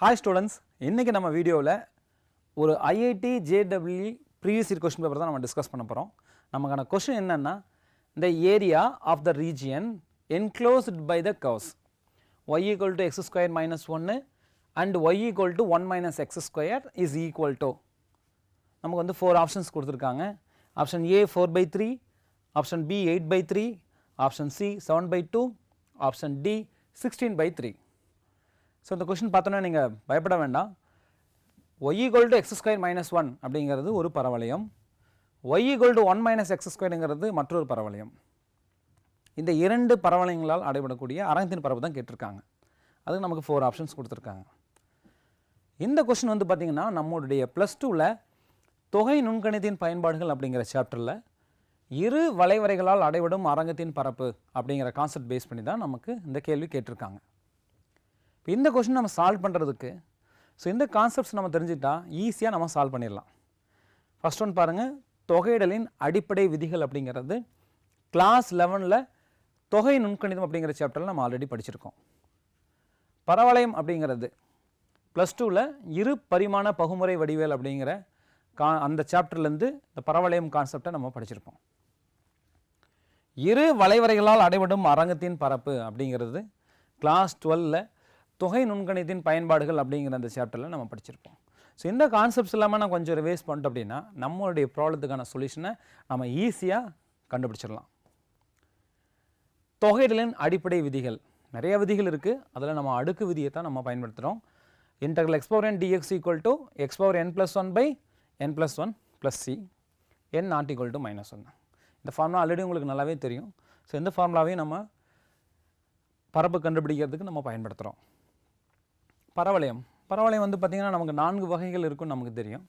Hi students இன்றைக்கி நம்ம வீடியோவில் ஒரு IIT JW previous year question paper தான் நம்ம டிஸ்கஸ் பண்ண போகிறோம் நமக்கான கொஸ்டின் என்னென்னா இந்த area of the region enclosed by the curves y equal to x square minus ஒன்று and y equal to one minus x square is equal to நமக்கு வந்து ஃபோர் ஆப்ஷன்ஸ் கொடுத்துருக்காங்க. Option A four by three option B eight by three option C seven by two option D sixteen by three so இந்த question பார்த்தோன்னா நீங்கள் பயப்பட வேண்டாம். Y equal to x square minus one அப்படிங்கிறது ஒரு பரவளையம். Y equal to one minus x ஸ்கொயருங்கிறது மற்றொரு பரவளையம். இந்த இரண்டு பரவளையங்களால் அடைபடக்கூடிய அரங்கத்தின் பரப்பு தான் கேட்டிருக்காங்க. அதுக்கு நமக்கு ஃபோர் ஆப்ஷன்ஸ் கொடுத்துருக்காங்க. இந்த கொஷின் வந்து பார்த்திங்கன்னா நம்மளுடைய ப்ளஸ் டூவில் தொகை நுண்கணிதத்தின் பயன்பாடுகள் அப்படிங்கிற சாப்டரில் இரு வளைவரைகளால் அடைபடும் அரங்கத்தின் பரப்பு அப்படிங்கிற கான்செப்ட் பேஸ் பண்ணி தான் நமக்கு இந்த கேள்வி கேட்டிருக்காங்க. இப்போ இந்த கொஷின் நம்ம சால்வ் பண்ணுறதுக்கு ஸோ இந்த கான்செப்ட்ஸ் நம்ம தெரிஞ்சுக்கிட்டால் ஈஸியாக நம்ம சால்வ் பண்ணிடலாம். ஃபஸ்ட் ஒன் பாருங்கள் தொகையிடலின் அடிப்படை விதிகள் அப்படிங்கிறது கிளாஸ் லெவனில் தொகை நுண்கணிதம் அப்படிங்கிற சாப்டரில் நம்ம ஆல்ரெடி படிச்சிருக்கோம். பரவளையம் அப்படிங்கிறது ப்ளஸ் டூவில் இரு பரிமாண பகுமுறை வடிவேல் அப்படிங்கிற கா அந்த சாப்டர்லேருந்து இந்த பரவளையம் கான்செப்டை நம்ம படிச்சிருப்போம். இரு வளைவரைகளால் அடைபடும் அரங்கத்தின் பரப்பு அப்படிங்கிறது கிளாஸ் டுவெல்லில் தொகை நுண்கணித்தின் பயன்பாடுகள் அப்படிங்கிற அந்த சாப்டரில் நம்ம படிச்சிருப்போம். ஸோ இந்த கான்செப்ட்ஸ் இல்லாமல் நான் கொஞ்சம் ரிவைஸ் பண்ணிட்டோம் அப்படின்னா நம்மளுடைய ப்ராப்ளத்துக்கான சொல்யூஷனை நம்ம ஈஸியாக கண்டுபிடிச்சிடலாம். தொகையிடலின் அடிப்படை விதிகள். நிறைய விதிகள் இருக்குது அதில் நம்ம அடுக்கு விதியை தான் நம்ம பயன்படுத்துகிறோம் integral x power n dx equal to x power n plus one by n plus one plus C n not equal to minus one இந்த ஃபார்முலா ஆல்ரெடி உங்களுக்கு நல்லாவே தெரியும். ஸோ இந்த ஃபார்முலாவையும் நம்ம பரப்பு கண்டுபிடிக்கிறதுக்கு நம்ம பயன்படுத்துகிறோம் பரவளையம். பரவளையம் வந்து பார்த்திங்கன்னா நமக்கு நான்கு வகைகள் இருக்குன்னு நமக்கு தெரியும்.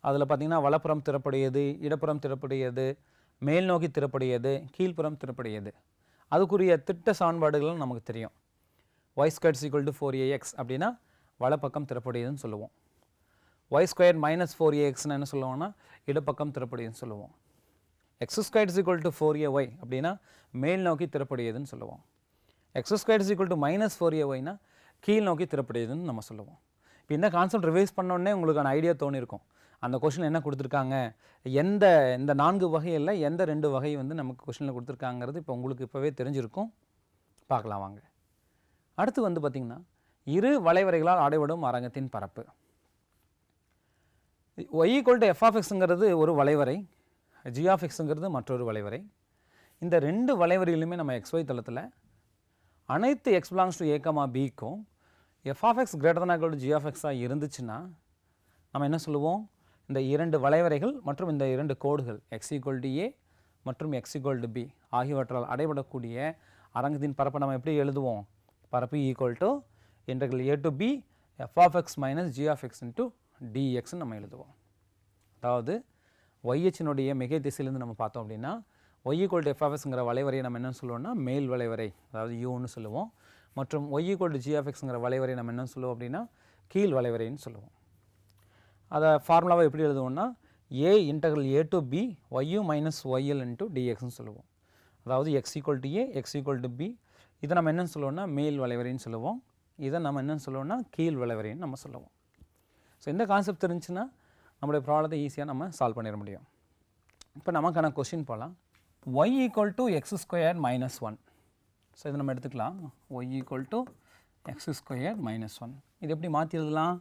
அதில் பார்த்திங்கன்னா வலப்புறம் திறப்புடையது இடப்புறம் திறப்புடையது மேல் நோக்கி திறப்புடையது கீழ்ப்புறம் திறப்புடையது. அதுக்குரிய திட்ட சான்பாடுகளும் நமக்கு தெரியும். Y square is equal to four a x அப்படின்னா வலப்பக்கம் திறப்புடையதுன்னு சொல்லுவோம். ஒய் ஸ்கொயர் மைனஸ் ஃபோர் ஏஎக்ஸ்னு என்ன சொல்லுவோம்னா இடப்பக்கம் திறப்புடையதுன்னு சொல்லுவோம். X square is equal to four a y அப்படின்னா மேல் நோக்கி திறப்புடையதுன்னு சொல்லுவோம். X square is equal to minus four a ஒய்னா கீழ் நோக்கி திறப்படையதுன்னு நம்ம சொல்லுவோம். இப்போ இந்த கான்செப்ட் ரிவைஸ் பண்ணோடனே உங்களுக்கான ஐடியா தோணிருக்கும். அந்த கொஷின் என்ன கொடுத்துருக்காங்க? எந்த இந்த நான்கு வகையில் எந்த ரெண்டு வகை வந்து நமக்கு கொஷினில் கொடுத்துருக்காங்கிறது இப்போ உங்களுக்கு இப்போவே தெரிஞ்சிருக்கும். பார்க்கலாம் வாங்க. அடுத்து வந்து பார்த்திங்கன்னா இரு வளைவரைகளால் அடைபடும் அரங்கத்தின் பரப்பு. ஒய் ஈக்குவல் டு எஃப் ஒரு வளைவரை ஜி எக்ஸுங்கிறது மற்றொரு வளைவரை. இந்த ரெண்டு வளைவரையிலுமே நம்ம எக்ஸ்ஒய் தளத்தில் அனைத்து எக்ஸ் பிலாங்ஸ் டு ஏகமா பிக்கும் f of x greater than equal to g இருந்துச்சுன்னா நம்ம என்ன சொல்லுவோம்? இந்த இரண்டு வளைவரைகள் மற்றும் இந்த இரண்டு கோடுகள் எக்ஸ் ஈக்குவல் டு ஏ மற்றும் எக்ஸ் ஈக்குவல் டு பி ஆகியவற்றால் அடைபடக்கூடிய அரங்கத்தின் பரப்பை நம்ம எப்படி எழுதுவோம்? பரப்பு equal to integral a to b f of x minus g of x into டிஎக்ஸ்னு நம்ம எழுதுவோம். அதாவது ஒய்ஹெச்சினுடைய மிகை திசையிலேருந்து நம்ம பார்த்தோம் அப்படின்னா ஒய் ஈக்குவல் டு எஃப்எஃப்எஸ்ங்கிற வளைவரையை நம்ம என்ன சொல்லுவோம்னா? மேல் வளைவரை அதாவது யூன்னு சொல்லுவோம். மற்றும் ஒய் ஈக்குவல் டு ஜிஎஃப்எக்ஸுங்கிற வளைவரை நம்ம என்ன சொல்லுவோம் அப்படின்னா கீழ் வளைவரைன்னு சொல்லுவோம். அதை ஃபார்முலாவை எப்படி எழுதுவோம்னா a integral a to b y u minus y l into டிஎக்ஸ்னு சொல்லுவோம். அதாவது x equal to a x equal to b இதை நம்ம என்னென்னு சொல்லுவோம்னா மேல் வளைவரைன்னு சொல்லுவோம். இதை நம்ம என்னென்னு சொல்லுவோம்னா கீழ் வளைவரைன்னு நம்ம சொல்லுவோம். ஸோ இந்த கான்செப்ட் தெரிஞ்சுன்னா நம்மளுடைய ப்ராப்ளத்தை ஈஸியாக நம்ம சால்வ் பண்ணிட முடியும். இப்போ நமக்கான கொஷின் போகலாம் y equal to x square minus one so இதை நம்ம எடுத்துக்கலாம். Y equal to x square minus one இது எப்படி மாற்றி எழுதலாம்?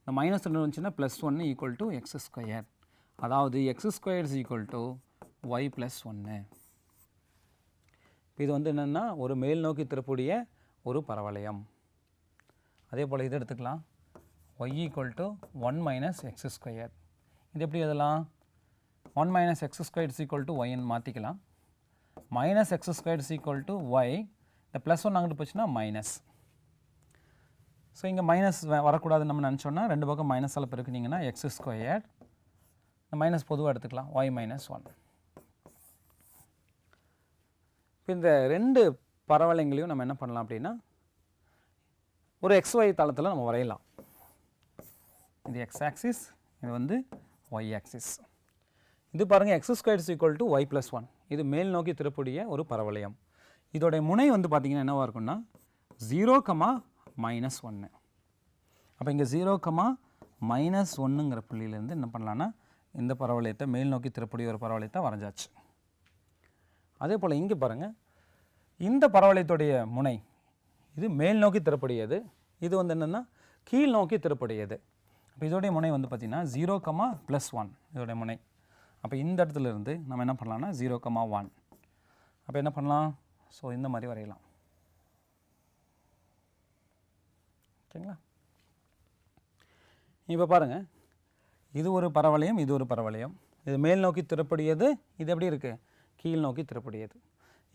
இந்த மைனஸ் ரெண்டு வந்துச்சுன்னா ப்ளஸ் ஒன்று ஈக்குவல் டு எக்ஸ் ஸ்கொயர் அதாவது x square is equal to y plus ஒன்று இது வந்து என்னென்னா ஒரு மேல் நோக்கி திருப்பக்கூடிய ஒரு பரவளையம். அதே போல் இதை எடுத்துக்கலாம். Y equal to one minus x square இது எப்படி எழுதலாம்? One minus x square is equal to ஒய்ன்னு மாற்றிக்கலாம் minus x square is equal to y இந்த ப்ளஸ் ஒன் அங்கிட்டு போச்சுன்னா மைனஸ் ஸோ இங்கே மைனஸ் வரக்கூடாதுன்னு நம்ம நினச்சோன்னா ரெண்டு பக்கம் மைனஸால் பெருக்குனீங்கன்னா எக்ஸ் ஸ்கொயர் இந்த மைனஸ் பொதுவாக எடுத்துக்கலாம். ஒய் மைனஸ் ஒன் இப்போ இந்த ரெண்டு பரவளைங்களையும் நம்ம என்ன பண்ணலாம் அப்படின்னா ஒரு எக்ஸ் எக்ஸ்ஒய் தளத்தில் நம்ம வரையலாம். இது எக்ஸ் ஆக்சிஸ் இது வந்து ஒய் ஆக்சிஸ் இது பாருங்கள் x square equal to y plus one இது மேல் நோக்கி திருப்பக்கூடிய ஒரு பரவளையம். இதோடைய முனை வந்து பார்த்திங்கன்னா என்னவாக இருக்கும்னா ஜீரோ கமா மைனஸ் ஒன்று அப்போ இங்கே ஜீரோ கமா மைனஸ் ஒன்றுங்கிற புள்ளியிலேருந்து என்ன பண்ணலான்னா இந்த பரவளையத்தை மேல் நோக்கி திருப்படி ஒரு பரவளையத்தை வரைஞ்சாச்சு. அதே போல் இங்கே பாருங்கள் இந்த பரவளையத்துடைய முனை இது மேல் நோக்கி திருப்படியது. இது வந்து என்னென்னா கீழ் நோக்கி திருப்படியது. அப்போ இதோடைய முனை வந்து பார்த்திங்கன்னா ஜீரோ கமா ப்ளஸ் ஒன் இதோடைய முனை. அப்போ இந்த இடத்துல இருந்து நம்ம என்ன பண்ணலாம்னா ஜீரோ கமா ஒன் அப்போ என்ன பண்ணலாம்? ஸோ இந்த மாதிரி வரையலாம். ஓகேங்களா? இப்போ பாருங்கள் இது ஒரு பரவளையம் இது ஒரு பரவளையம். இது மேல் நோக்கி திருப்படியது இது எப்படி இருக்குது கீழ் நோக்கி திருப்படியது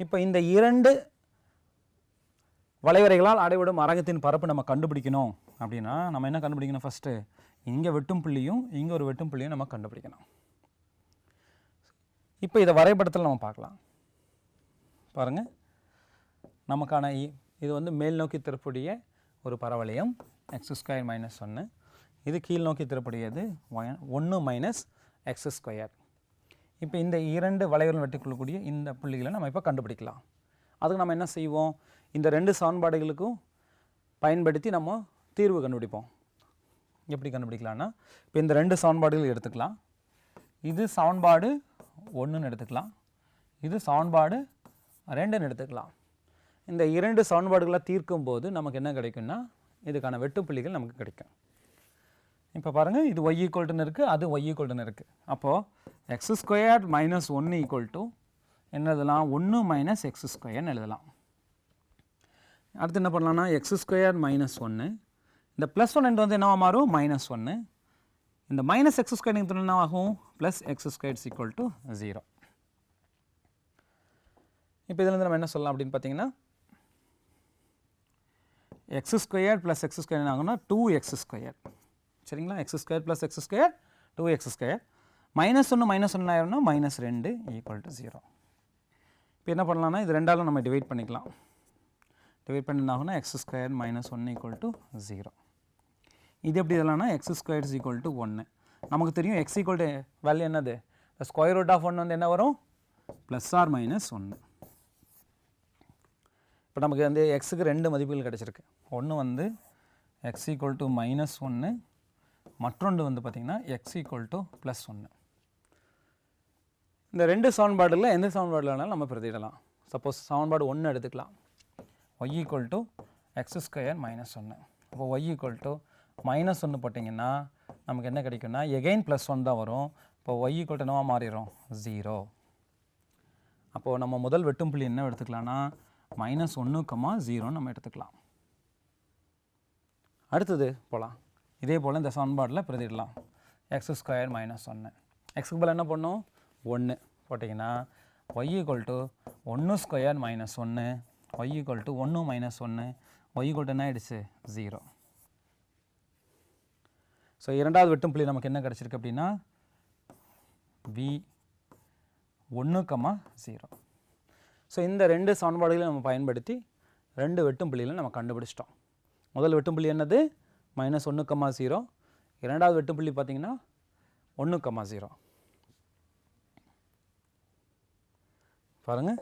இப்போ இந்த இரண்டு வளைவரைகளால் அடைவிடும் அரங்கத்தின் பரப்பு நம்ம கண்டுபிடிக்கணும். அப்படின்னா நம்ம என்ன கண்டுபிடிக்கணும் ஃபஸ்ட்டு இங்கே வெட்டும் புள்ளியும் இங்கே ஒரு வெட்டும் புள்ளியும் நம்ம கண்டுபிடிக்கணும். இப்போ இதை வரைபடத்தில் நம்ம பார்க்கலாம். பாருங்கள் நமக்கான இ- இது வந்து மேல் நோக்கி திருப்படிய ஒரு பரவளையம் எக்ஸ் ஸ்கொயர் மைனஸ் ஒன்று இது கீழ் நோக்கி திருப்படியது ஒன்று மைனஸ் எக்ஸ் ஸ்கொயர் இப்போ இந்த இரண்டு வளைவுகள் வெட்டிக்கொள்ளக்கூடிய இந்த புள்ளிகளை நம்ம இப்போ கண்டுபிடிக்கலாம். அதுக்கு நம்ம என்ன செய்வோம்? இந்த ரெண்டு சமன்பாடுகளுக்கும் பயன்படுத்தி நம்ம தீர்வு கண்டுபிடிப்போம். எப்படி கண்டுபிடிக்கலாம்னா இப்போ இந்த ரெண்டு சமன்பாடுகள் எடுத்துக்கலாம். இது சமன்பாடு ஒன்றுன்னு எடுத்துக்கலாம். இது சமன்பாடு ரெண்டுன்னு எடுத்துக்கலாம். இந்த இரண்டு சமன்பாடுகளாக தீர்க்கும் போது நமக்கு என்ன கிடைக்கும்னா இதுக்கான வெட்டுப்புள்ளிகள் நமக்கு கிடைக்கும். இப்போ பாருங்கள் இது ஒய் ஈக்குவல்ட்டுன்னு இருக்குது அது ஒய் ஈக்குவல்ட்டுன்னு இருக்குது அப்போது எக்ஸ் ஸ்கொயர் மைனஸ் ஒன்று ஈக்குவல் டு என்ன எழுதலாம்? ஒன்று மைனஸ் எக்ஸ் ஸ்கொயர்னு எழுதலாம். அடுத்து என்ன பண்ணலாம்னா எக்ஸ் ஸ்கொயர் மைனஸ் ஒன்று இந்த ப்ளஸ் ஒன் ரெண்டு வந்து என்னவா மாறும்? மைனஸ் ஒன்று இந்த மைனஸ் எக்ஸ் ஸ்கொயர் நீங்கள் என்ன ஆகும் plus x square equal to zero இப்போ இதுலேருந்து நம்ம என்ன சொல்லலாம் அப்படின்னு பார்த்தீங்கன்னா x square plus x square என்ன ஆகும்னா டூ எக்ஸ் ஸ்கொயர் சரிங்களா? X square plus x square two x square minus ஒன்று மைனஸ் ஒன்று ஆயிரும்னா மைனஸ் ரெண்டு ஈக்குவல் டு ஜீரோ இப்போ என்ன பண்ணலாம்னா இது ரெண்டாலும் நம்ம டிவைட் பண்ணிக்கலாம். டிவைட் பண்ணி என்ன x square minus one equal to zero இது எப்படி இதெல்லாம்னா x square is equal to ஒன்று நமக்கு தெரியும் எக்ஸ் ஈக்குவல் டு வேல்யூ என்னது? ஸ்கொயர் ரூட் ஆஃப் ஒன் வந்து என்ன வரும்? ப்ளஸ் ஆர் மைனஸ் ஒன்று இப்போ நமக்கு வந்து எக்ஸுக்கு ரெண்டு மதிப்புகள் கிடச்சிருக்கு. ஒன்று வந்து எக்ஸ் ஈக்குவல் டு மைனஸ் ஒன்று மற்றொன்று வந்து பார்த்திங்கன்னா எக்ஸ் ஈக்குவல் டு ப்ளஸ் ஒன்று இந்த ரெண்டு சவுன்பாடில் எந்த சவுன்பாடில் வேணாலும் நம்ம பிரதிடலாம் சப்போஸ் சவுன்பாடு ஒன்று எடுத்துக்கலாம். Y equal to x square minus ஒன்று இப்போ ஒய் ஈக்குவல் டு மைனஸ் ஒன்று போட்டிங்கன்னா நமக்கு என்ன கிடைக்கும்னா எகைன் ப்ளஸ் ஒன் தான் வரும். இப்போ ஒய் ஈக்குவல் டு மாறிடும்? ஜீரோ அப்போது நம்ம முதல் வெட்டும் புள்ளி என்ன எடுத்துக்கலாம்னா மைனஸ் ஒன்று ஜீரோன்னு நம்ம எடுத்துக்கலாம். அடுத்தது போகலாம் இதே போல் இந்த சமன்பாட்டில் பிரதிடலாம் எக்ஸ் ஸ்கொயர் மைனஸ் ஒன்று எக்ஸுக்கு பதில் என்ன பண்ணும் ஒன்று போட்டிங்கன்னா ஒய் ஈக்குவல் டு ஒன்று ஸ்கொயர் மைனஸ் ஒன்று ஒய் ஈக்குவல் டு ஒன்று மைனஸ் ஒன்று ஒய் ஈக்குவல் டு என்ன ஆகிடுச்சு ஜீரோ ஸோ இரண்டாவது வெட்டும் புள்ளி நமக்கு என்ன கிடச்சிருக்கு அப்படின்னா வி ஒன்று கம்மா ஜீரோ ஸோ இந்த ரெண்டு சமன்பாடுகளையும் நம்ம பயன்படுத்தி ரெண்டு வெட்டும் புள்ளிகளை நம்ம கண்டுபிடிச்சிட்டோம். முதல் வெட்டும் புள்ளி என்னது? மைனஸ் ஒன்று கம்மா ஜீரோ இரண்டாவது வெட்டும் புள்ளி பார்த்தீங்கன்னா ஒன்று கம்மா ஜீரோ பாருங்கள்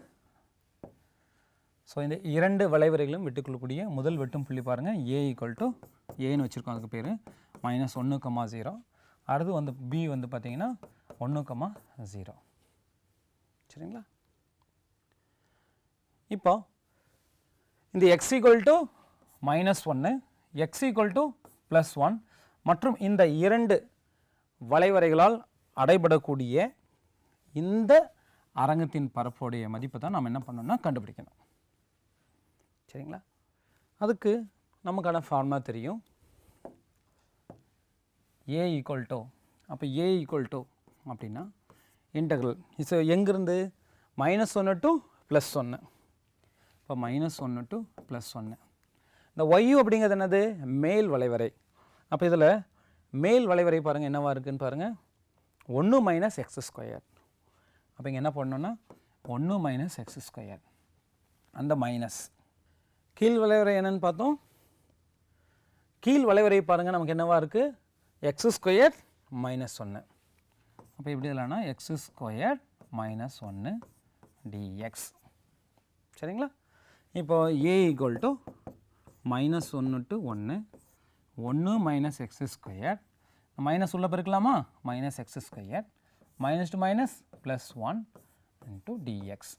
ஸோ இந்த இரண்டு வளைவரைகளும் விட்டுக்கொள்ளக்கூடிய முதல் வெட்டும் புள்ளி பாருங்கள் ஏ ஈக்குவல் டு ஏன்னு வச்சுருக்கோம் அதுக்கு பேர். மைனஸ் ஒன்று கமா ஜீரோ அடுத்து வந்து பி வந்து பார்த்தீங்கன்னா ஒன்று கமா ஜீரோ சரிங்களா? இப்போ இந்த எக்ஸ் ஈக்குவல் டு மைனஸ் ஒன்று x equal to plus one மற்றும் இந்த இரண்டு வளைவரைகளால் அடைபடக்கூடிய இந்த அரங்கத்தின் பரப்புடைய மதிப்பை தான் நம்ம என்ன பண்ணணும்னா கண்டுபிடிக்கணும். சரிங்களா? அதுக்கு நமக்கான ஃபார்முலா தெரியும். ஏ ஈக்குவல் டு அப்போ ஏ ஈக்குவல் டு அப்படின்னா இன்டெக்ரல் இஸ் எங்கேருந்து மைனஸ் ஒன்று டு ப்ளஸ் ஒன்று இப்போ மைனஸ் ஒன்று டு ப்ளஸ் ஒன்று இந்த ஒய்யூ அப்படிங்கிறது என்னது? மேல் வளைவரை. அப்போ இதில் மேல் வளைவரை பாருங்கள் என்னவாக இருக்குன்னு பாருங்கள் ஒன்று மைனஸ் எக்ஸ் ஸ்கொயர் அப்போ இங்கே என்ன பண்ணணும்னா ஒன்று மைனஸ் எக்ஸ் ஸ்கொயர் அந்த மைனஸ் கீழ் வளைவரை என்னன்னு பார்த்தோம். கீழ் வளைவரை பாருங்கள் நமக்கு என்னவாக இருக்குது எக்ஸ் ஸ்கொயர் மைனஸ் ஒன்று அப்போ எப்படி இல்லைன்னா எக்ஸ் ஸ்கொயர் மைனஸ் ஒன்று டிஎக்ஸ் சரிங்களா? இப்போ ஏ ஈக்குவல் டு மைனஸ் ஒன்று டு ஒன்று ஒன்று மைனஸ் எக்ஸ் ஸ்கொயர் மைனஸ் உள்ள பெருக்கலாமா? Minus x square minus to minus plus one into dx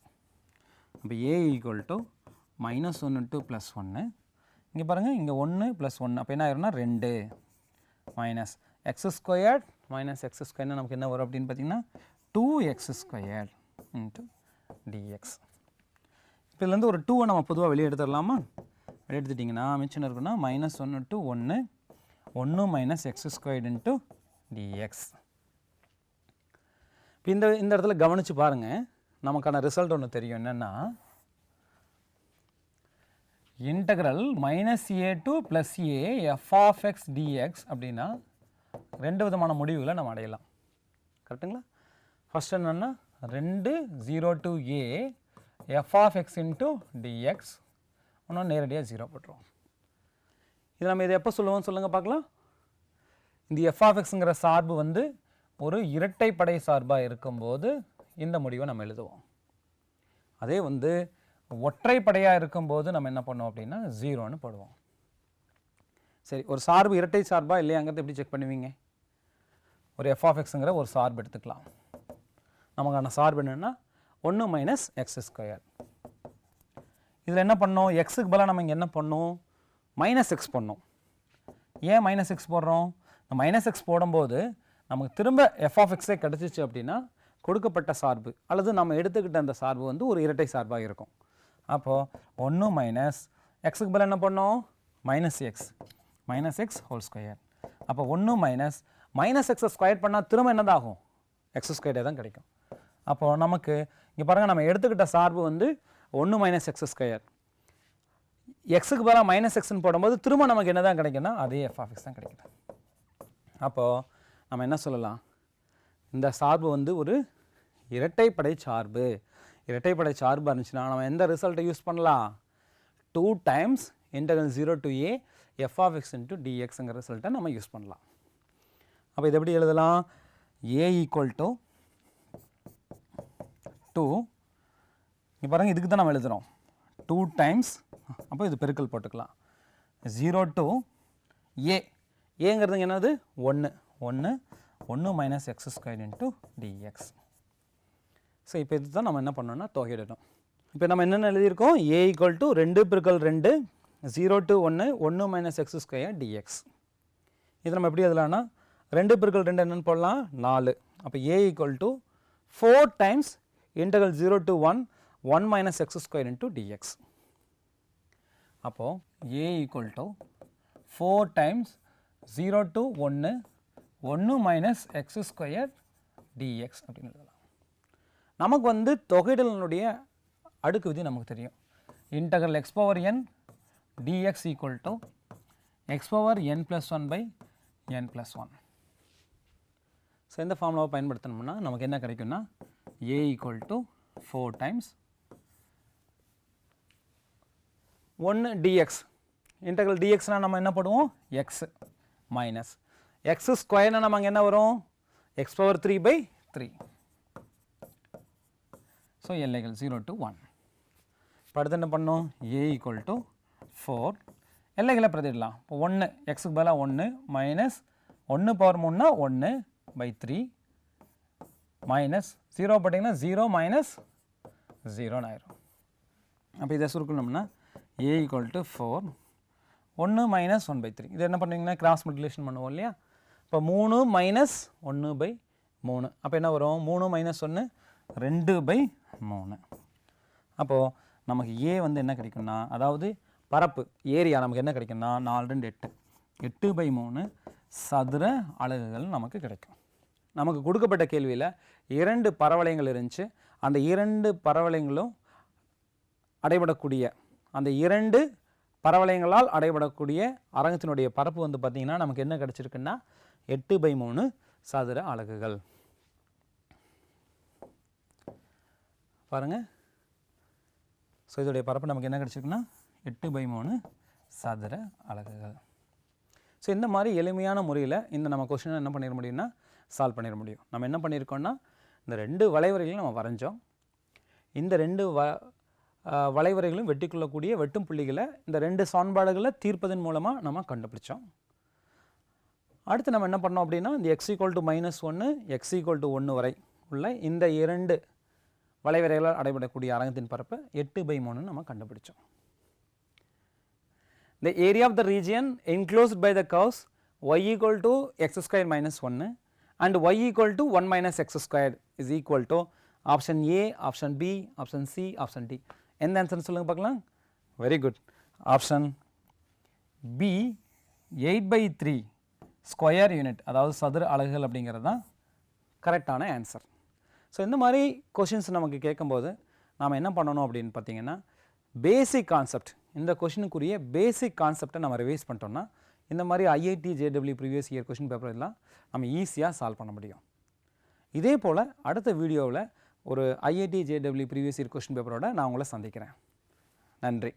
அப்போ ஏ ஈக்குவல் டு மைனஸ் ஒன்று டு ப்ளஸ் ஒன்று இங்கே பாருங்கள் இங்கே ஒன்று ப்ளஸ் ஒன்று அப்போ என்ன ஆயிரும்னா ரெண்டு. மைனஸ் எக்ஸ் ஸ்கொயர் மைனஸ் எக்ஸ் ஸ்கொயர்னு நமக்கு என்ன வரும் அப்படின்னு பார்த்தீங்கன்னா two x square into dx இப்போ இதுலேருந்து ஒரு டூவை நம்ம பொதுவாக வெளியே எடுத்துடலாமா? வெளியே எடுத்துட்டிங்கன்னா மிச்சம் என்ன இருக்குன்னா மைனஸ் ஒன்று டு ஒன்று ஒன்று minus x squared into dx இப்போ இந்த இந்த இடத்துல கவனித்து பாருங்கள் நமக்கான ரிசல்ட் ஒன்று தெரியும். என்னென்னா integral minus a to plus a f of x dx அப்படின்னா ரெண்டு விதமான முடிவுகளை நம்ம அடையலாம். கரெக்டுங்களா ஃபர்ஸ்ட் என்னென்னா ரெண்டு zero to a f of x into dx இன்னும் நேரடியாக ஜீரோ போட்டுருவோம். இது நம்ம இதை எப்போ சொல்லுவோம் சொல்லுங்கள் பார்க்கலாம். இந்த எஃப் of xங்கிற சார்பு வந்து ஒரு இரட்டைப்படை சார்பாக இருக்கும்போது இந்த முடிவை நம்ம எழுதுவோம். அதே வந்து ஒற்றைப்படையாக இருக்கும்போது நம்ம என்ன பண்ணுவோம் அப்படின்னா ஜீரோன்னு போடுவோம். சரி ஒரு சார்பு இரட்டை சார்பா இல்லையாங்கிறது எப்படி செக் பண்ணுவீங்க? ஒரு எஃப் ஆஃப் எக்ஸுங்கிற ஒரு சார்பு எடுத்துக்கலாம். நமக்கான சார்பு என்னென்னா ஒன்று மைனஸ் எக்ஸ் ஸ்கொயர் இதில் என்ன பண்ணோம்? எக்ஸுக்கு பதிலாக நம்ம இங்கே என்ன பண்ணோம்? மைனஸ் எக்ஸ் பண்ணோம். ஏன் மைனஸ் எக்ஸ் போடுறோம்? இந்த மைனஸ் எக்ஸ் போடும்போது நமக்கு திரும்ப எஃப் ஆஃப் எக்ஸே கிடச்சிச்சு அப்படின்னா கொடுக்கப்பட்ட சார்பு அல்லது நம்ம எடுத்துக்கிட்ட அந்த சார்பு வந்து ஒரு இரட்டை சார்பாக இருக்கும். அப்போது ஒன்று மைனஸ் எக்ஸுக்கு பதில் என்ன பண்ணோம்? Minus x minus x whole square அப்போ ஒன்று மைனஸ் மைனஸ் எக்ஸை ஸ்கொயர் பண்ணால் திரும்ப என்னதாகும்? எக்ஸ் ஸ்கொயர்டே தான் கிடைக்கும். அப்போது நமக்கு இங்கே பாருங்கள் நம்ம எடுத்துக்கிட்ட சார்பு வந்து ஒன்று மைனஸ் எக்ஸ் ஸ்கொயர் எக்ஸுக்கு பதிலாக மைனஸ் எக்ஸ்னு போடும்போது திரும்ப நமக்கு என்ன தான் கிடைக்குன்னா அதே எஃப் ஆஃப் எக்ஸ் தான் கிடைக்குது. அப்போது நம்ம என்ன சொல்லலாம்? இந்த சார்பு வந்து ஒரு இரட்டைப்படை சார்பு. இரட்டைப்படை சார்பாக இருந்துச்சுன்னா நம்ம எந்த ரிசல்ட்டை யூஸ் பண்ணலாம்? Two times integral zero to a f of x into டிஎக்ஸுங்கிற ரிசல்ட்டை நம்ம யூஸ் பண்ணலாம். அப்போ இது எப்படி எழுதலாம்? ஏ ஈக்குவல் டு டூ இங்கே பாருங்கள் இதுக்கு தான் நம்ம எழுதுகிறோம் டூ டைம்ஸ் அப்போ இது பெருக்கல் போட்டுக்கலாம். ஜீரோ டு ஏ ஏங்கிறதுங்க என்னது? ஒன்று ஒன்று ஒன்று minus x square into dx so இப்போ இது தான் நம்ம என்ன பண்ணோம்னா தொகையிடணும். இப்போ நம்ம என்னென்ன எழுதியிருக்கோம்? ஏ ஈக்குவல் டு ரெண்டு பெருக்கல் ரெண்டு ஜீரோ டு ஒன்று ஒன்று மைனஸ் எக்ஸ் ஸ்கொயர் டிஎக்ஸ் இது நம்ம எப்படி எழுதலாம்னா ரெண்டு பெருக்கல் ரெண்டு என்னென்னு போடலாம்? நாலு. அப்போ a equal to four times integral zero to one one minus x square into dx அப்போது a equal to four times zero to ஒன்று ஒன்று மைனஸ் எக்ஸ் ஸ்கொயர் டிஎக்ஸ் அப்படின்னு எழுதலாம். நமக்கு வந்து தொகையிடலினுடைய அடுக்கு விதி நமக்கு தெரியும். Integral x power n dx equal to x power n plus one by n plus one so இந்த ஃபார்முலாவை பயன்படுத்தணும்னா நமக்கு என்ன கிடைக்கும்னா a equal to four times ஒன்று டிஎக்ஸ் இன்டகரல் டிஎக்ஸ்னால் நம்ம என்ன பண்ணுவோம் எக்ஸ் மைனஸ் எக்ஸ் ஸ்கொயர்னால் நம்ம அங்கே என்ன வரும்? X power three by three so எல்லைகள் ஜீரோ டு ஒன் இப்போ அடுத்து என்ன பண்ணோம்? ஏ ஈக்குவல் டு ஃபோர் எல்லைகளை பிரதிடலாம் இப்போ ஒன்று எக்ஸுக்கு பதிலாக ஒன்று மைனஸ் ஒன்று பவர் மூணுனா ஒன்று பை த்ரீ மைனஸ் ஜீரோ போட்டிங்கன்னா ஜீரோ மைனஸ் ஜீரோன்னு ஆயிரும். அப்போ இதை சுருக்கணும்னா ஏ ஈக்குவல் டு ஃபோர் ஒன்று மைனஸ் ஒன் பை த்ரீ இது என்ன பண்ணுவீங்கன்னா கிராஸ் மல்டிலேஷன் பண்ணுவோம் இல்லையா? இப்போ மூணு மைனஸ் ஒன்று பை மூணு. அப்போ என்ன வரும்? மூணு மைனஸ் ஒன்று ரெண்டு பை மூணு. அப்போது நமக்கு ஏ வந்து என்ன கிடைக்கும்னா அதாவது பரப்பு ஏரியா நமக்கு என்ன கிடைக்கும்னா நாலு ரெண்டு எட்டு. எட்டு பை மூணு சதுர அலகுகள் நமக்கு கிடைக்கும். நமக்கு கொடுக்கப்பட்ட கேள்வியில் இரண்டு பரவளையங்கள் இருந்துச்சு. அந்த இரண்டு பரவளையங்களும் அடைபடக்கூடிய அந்த இரண்டு பரவளையங்களால் அடைபடக்கூடிய அரங்கத்தினுடைய பரப்பு வந்து பார்த்திங்கன்னா நமக்கு என்ன கிடச்சிருக்குன்னா எட்டு பை மூணு சதுர அலகுகள். பாருங்கள் ஸோ இதோடைய பரப்பு நமக்கு என்ன கிடச்சிருக்குன்னா எட்டு பை மூணு சதுர அலகுகள். ஸோ இந்த மாதிரி எளிமையான முறையில் இந்த நம்ம கொஷினை என்ன பண்ணிட முடியும்னா சால்வ் பண்ணிட முடியும். நம்ம என்ன பண்ணியிருக்கோம்னா இந்த ரெண்டு வளைவரைகளையும் நம்ம வரைஞ்சோம். இந்த ரெண்டு வ வளைவரைகளும் வெட்டிக்கொள்ளக்கூடிய வெட்டும் புள்ளிகளை இந்த ரெண்டு சான்பாடுகளை தீர்ப்பதன் மூலமாக நம்ம கண்டுபிடிச்சோம். அடுத்து நம்ம என்ன பண்ணோம் அப்படின்னா இந்த எக்ஸ் ஈக்குவல் டு மைனஸ் ஒன்று எக்ஸ் ஈக்குவல் டு ஒன்று வரை உள்ள இந்த இரண்டு வளைவரைகளால் அடைபடக்கூடிய அரங்கத்தின் பரப்பு எட்டு பை மூணுன்னு நம்ம கண்டுபிடிச்சோம் the area of the region enclosed by the curves y equal to x square minus ஒன்று and y equal to one minus x square is equal to option A option B option C option D எந்த ஆன்சர்னு சொல்லுங்கள் பார்க்கலாம் very good option B eight by three square unit அதாவது சதுர அலகுகள் அப்படிங்கிறது தான் கரெக்டான ஆன்சர் ஸோ இந்த மாதிரி கொஷின்ஸ் நமக்கு கேட்கும்போது நாம் என்ன பண்ணணும் அப்படின்னு பார்த்தீங்கன்னா பேசிக் கான்செப்ட் இந்த கொஷினுக்குரிய பேசிக் கான்செப்டை நம்ம ரிவைஸ் பண்ணிட்டோம்னா இந்த மாதிரி IIT JW previous year question paper எல்லாம் நம்ம ஈஸியாக சால்வ் பண்ண முடியும். இதே போல் அடுத்த வீடியோவில் ஒரு IIT JW previous year question பேப்பரோட நான் உங்களை சந்திக்கிறேன். நன்றி.